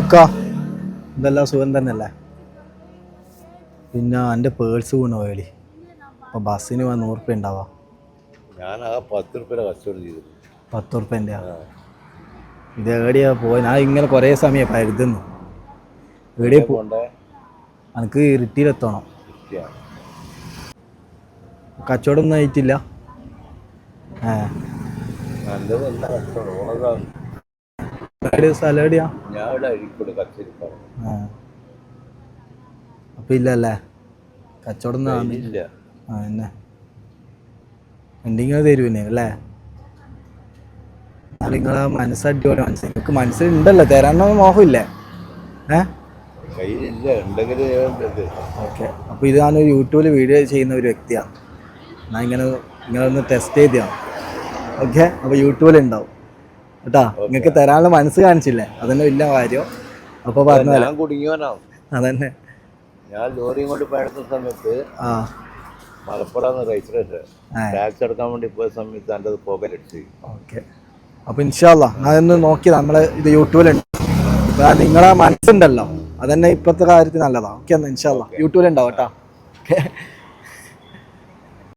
ഇക്ക ഇതെല്ലാം സുഖം തന്നെയല്ലേ? പിന്നെ എന്റെ പേഴ്സ് വീണ് പോയാലി അപ്പോൾ ബസ്സിന് വന്ന് നൂറ് റുപ്യ ഉണ്ടാവാ. ഞാൻ ആ പത്ത് റുപ്യ കച്ചവടം ചെയ്തു. പത്ത് റുപ്യന്റെ ഇത് എവിടെയാ പോയി? ഞാൻ ഇങ്ങനെ കുറേ സമയം പരുതുന്നു എവിടെ പോണ്ടേ? എനിക്ക് ഇരിക്കുകയാണ്. കച്ചവടം ഒന്നും ആയിട്ടില്ല. ഏ. നല്ലതല്ല കച്ചവടം സ്ഥലം എവിടെയാ? ഞാൻ ഇവിടെ അഴിക്കോട് കച്ചേരിപ്പാണ് ആ. അപ്പം ഇല്ലല്ലേ? കച്ചവടം ഒന്നും ആവുന്നില്ല. ഇല്ല. ആ എന്നെ ഉണ്ടെങ്കിൽ തരുവിനെ അല്ലേ? നിങ്ങളെ മനസ്സടിപൊളി മനസ്സ് നിങ്ങൾക്ക് മനസ്സിലുണ്ടല്ലോ. തരാനൊന്നും മോഹമില്ലേ. ഏ? ഓക്കെ. അപ്പോൾ ഇത് ഞാനൊരു യൂട്യൂബിൽ വീഡിയോ ചെയ്യുന്ന ഒരു വ്യക്തിയാണ്. ഞാൻ ഇങ്ങനെ നിങ്ങളൊന്ന് ടെസ്റ്റ് ചെയ്തതാണ്. ഓക്കെ? അപ്പോൾ യൂട്യൂബിൽ ഉണ്ടാവും കേട്ടാ നിങ്ങൾക്ക് തരാനുള്ള മനസ്സ് കാണിച്ചില്ലേ? അതന്നെ വലിയ കാര്യം. അപ്പൊ പറഞ്ഞു കുടുങ്ങിയവനാണ് അതന്നെ. ഞാൻ ലോറിയും കൊണ്ട് പഴക്കുന്ന സമയത്ത് ആ. മലപ്പുറം ആ. ടാക്സ് അടക്കാൻ വേണ്ടി പോയ സമയത്ത് എന്റെ അത് പോകലടിച്ച് ഓക്കെ. അപ്പൊ ഇൻഷാല്ല അതൊന്ന് നോക്കി നമ്മൾ ഇത് യൂട്യൂബിലുണ്ട്. നിങ്ങളെ മനസ്സുണ്ടല്ലോ. അതന്നെ ഇപ്പോഴത്തെ കാര്യത്തിൽ നല്ലതാ. ഓക്കെ എന്നാ ഇൻഷാല്ല യൂട്യൂബിലുണ്ടാവും കേട്ടോ. ഓക്കെ.